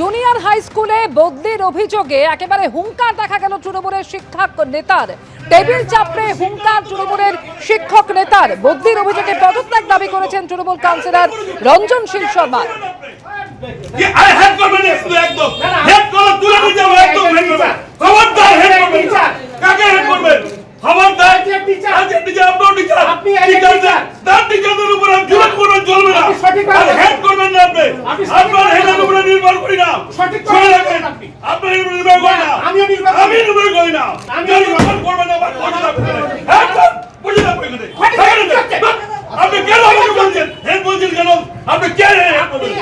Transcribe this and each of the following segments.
Junior high স্কুলে বদলির অভিযোগে একেবারে হুঙ্কার দেখা গেল তৃণমূলের শিক্ষক নেতার। টেবিল চাপড়ে হুঙ্কার তৃণমূলের শিক্ষক নেতার। বদলির অভিযোগে পদত্যাগ দাবি করেছেন তৃণমূল কাউন্সিলর রঞ্জন শীল শর্মা কি আই হেড করবেন না শুধু একদম হেড করলে তুলে নিয়ে যাব একদম হেড করবেন খবরদার হেড করবেন না। কাকে হেড করবেন খবরদার টিচার। আজকে টিচার আপনার টিচার আপনি একজন টিচার টিচার। তার টিচারদের উপর আমি জুলুম করবেন চলবে না আপনি সঠিক ভাবে আর হেড করবেন না আপনি আপনি সঠিক আপনার ভাবে হেডের উপরে নির্ভর করি না সঠিক শুনে ভাবে রাখেন আপনি। আপনি নির্ভর করি না আমিও নির্ভর করি। আমি নির্ভর করি না নির্ভর করবেন না না। হেড কর বুঝে না ভাবে আপনি কেন আমাকে বলছেন? হেড বলছেন কেন? আপনি কে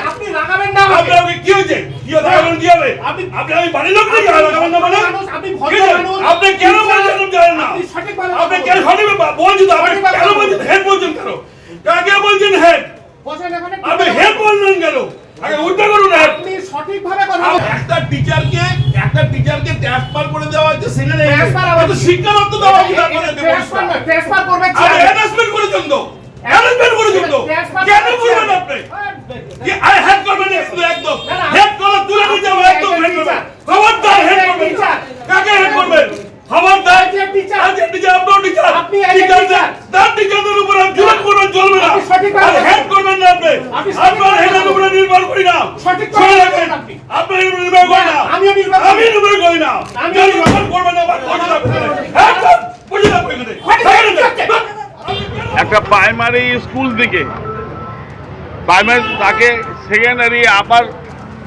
আপনি রাগাবেন না আপনি আমাকে কি হয়েছে? কি লাগাবেন কি হবে? আপনি- আপনি আমি বাড়ির লোক নাকি? লাগাবেন না মানে? আপনি কেন জানেন না? আপনি কথা কেন সঠিক বলছেন? বলছি আপনি সঠিকভাবে কেন কথা বলছেন বলুন। হেড বলছেন কেন কাকে বলছেন হেড বসেন এখানে আপনি হেড বললেন কেন আগে উল্টা করুন হেড আপনি সঠিকভাবে কথা আপ- বলুন একটা টিচারকে একটা টিচারকে ট্রান্সফার করে দেওয়া হয়েছে সেখানে Transfer আবার তো কি? শিক্ষারত্ন দেওয়া হয়েছে তারপরে ট্রান্সফার না ট্রান্সফার করবে আপনি হ্যারাসমেন্ট করেছেন তো। হ্যারাসমেন্ট করেছেন তো। কেন করবেন আপনি? কি আই হেড করবেন একদম। না, হেড করলে তুলে নিয়ে যাব একদম হেড করবেন। খবরদার হেড করবেন। কাকে হেড করবেন? খবরদার। teacher। আজকে টিচার আপনার টিচার আপনি টিচার। তার টিচারদের উপর আমি জুলুম করবেন চলবে না। সঠিকভাবে হেড করবেন না আপনি। আপনি উপরে নির্ভর করি না। আপনি। নির্ভর করি না। নির্ভর আমি নির্ভর করি না। যদি নির্ভর করবেন না। বুঝে একটা প্রাইমারি স্কুল থেকে প্রাইমারি তাকে সেকেন্ডারি আপার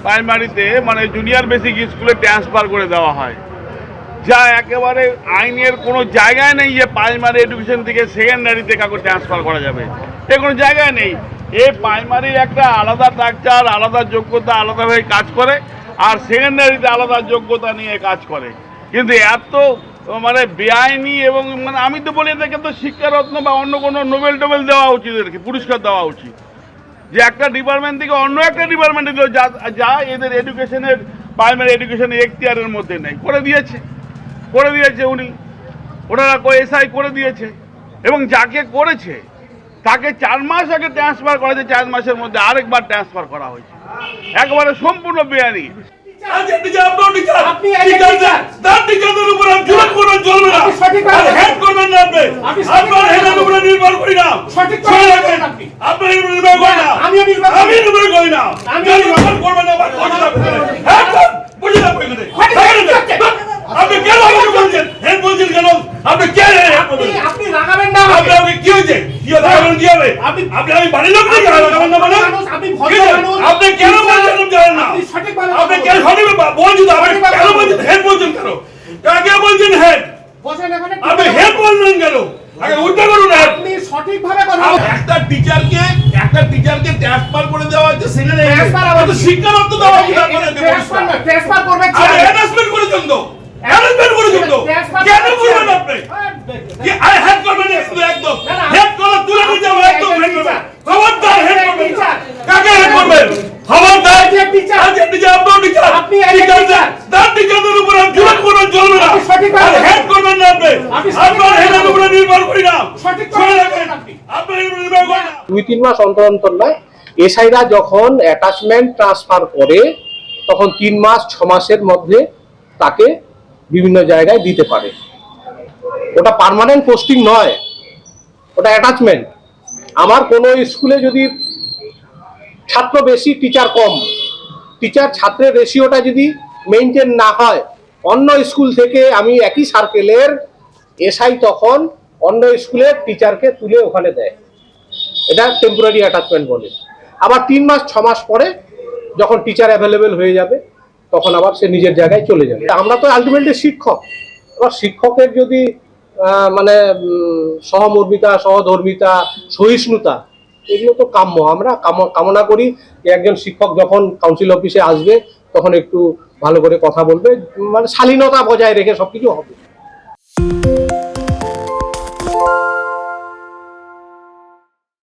প্রাইমারিতে মানে জুনিয়র বেসিক স্কুলে ট্রান্সফার করে দেওয়া হয়। যা একেবারে আইনের কোনো জায়গায় নেই যে প্রাইমারি এডুকেশন থেকে সেকেন্ডারিতে কাউকে ট্রান্সফার করা যাবে। এ কোনো জায়গায় নেই। এই প্রাইমারির একটা আলাদা স্ট্রাকচার আলাদা যোগ্যতা আলাদাভাবে কাজ করে, আর সেকেন্ডারিতে আলাদা যোগ্যতা নিয়ে কাজ করে। কিন্তু এত মানে বেআইনি এবং মানে আমি তো বলি, এদেরকে তো শিক্ষারত্ন বা অন্য কোনো নোবেল টোবেল দেওয়া উচিত, এদেরকে পুরস্কার দেওয়া উচিত। যে একটা ডিপার্টমেন্ট থেকে অন্য একটা ডিপার্টমেন্টে দিল যা যা এদের এডুকেশনের প্রাইমারি এডুকেশনের এখতিয়ারের মধ্যে নেই। করে দিয়েছে করে দিয়েছে উনি। ওনারা এসআই করে দিয়েছে। এবং যাকে করেছে তাকে চার মাস আগে ট্রান্সফার করেছে চার মাসের মধ্যে আরেকবার ট্রান্সফার করা হয়েছে। একবারে সম্পূর্ণ বেআইনি। আজকে কি লাগাবেন কি হবে? আপনি- আপনি আমি বাড়ির লোক নাকি লাগাবেন না মানে আপনি ভদ্র মানুষ। আপনি কেন বলছেন জানেন না? আপনি সঠিকভাবে আপনি কেন সঠিক বা- তো আপনি কেন বলছেন? হেড বলছেন কেন? কাকে বলছেন হেড? বসেন এখানে। আপনি হেড বললেন কেন? আগে উল্টা করুন আপনি সঠিকভাবে কথা একটা টিচারকে একটা টিচারকে ট্রান্সফার করে দেওয়া হয়েছে সেখানে Transfer আবার তো কি? শিক্ষারত্ন দেওয়া হয়েছে তারপরে ট্রান্সফার না ট্রান্সফার করবে আপনি হ্যারাসমেন্ট করেছেন তো? হ্যারাসমেন্ট করেছেন তো? কেন করবেন আপনি কি আই হেড করবেন না শুধু একদম না, না। হেড করলে তুলে নিয়ে যাব একদম একজন হেড করবেন teacher। খবরদার হেড একজন করবেন teacher। কাকে হেড করবেন খবরদার একজন teacher। আজকে টিচার আপনার টিচার আপনি তার উপর করবেন চলবে না। আর হেড করবেন না আপনি। আপনি আপনার হেডের উপরে নির্ভর করি না। দুই তিন মাস অন্তর অন্তর নয়। এসআইরা যখন অ্যাটাচমেন্ট ট্রান্সফার করে তখন তিন মাস ছ মাসের মধ্যে তাকে বিভিন্ন জায়গায় দিতে পারে। ওটা পার্মানেন্ট পোস্টিং নয়। ওটা অ্যাটাচমেন্ট আমার কোনো স্কুলে যদি ছাত্র বেশি টিচার কম টিচার ছাত্রের রেশিওটা যদি মেনটেন না হয়, অন্য স্কুল থেকে আমি একই সার্কেলের এসআই তখন অন্য স্কুলের টিচারকে তুলে ওখানে দেয়। এটা টেম্পোরারি অ্যাটাচমেন্ট বলে। আবার তিন মাস, ছ মাস পরে যখন টিচার অ্যাভেলেবেল হয়ে যাবে, তখন আবার সে নিজের জায়গায় চলে যাবে। আমরা তো আলটিমেটলি শিক্ষক। এবার শিক্ষকের যদি মানে সহমর্মিতা, সহধর্মিতা, সহিষ্ণুতা এগুলো তো কাম্য। আমরা কাম- কামনা করি যে একজন শিক্ষক যখন কাউন্সিল অফিসে আসবে, তখন একটু ভালো করে কথা বলবে মানে শালীনতা বজায় রেখে সবকিছু হবে।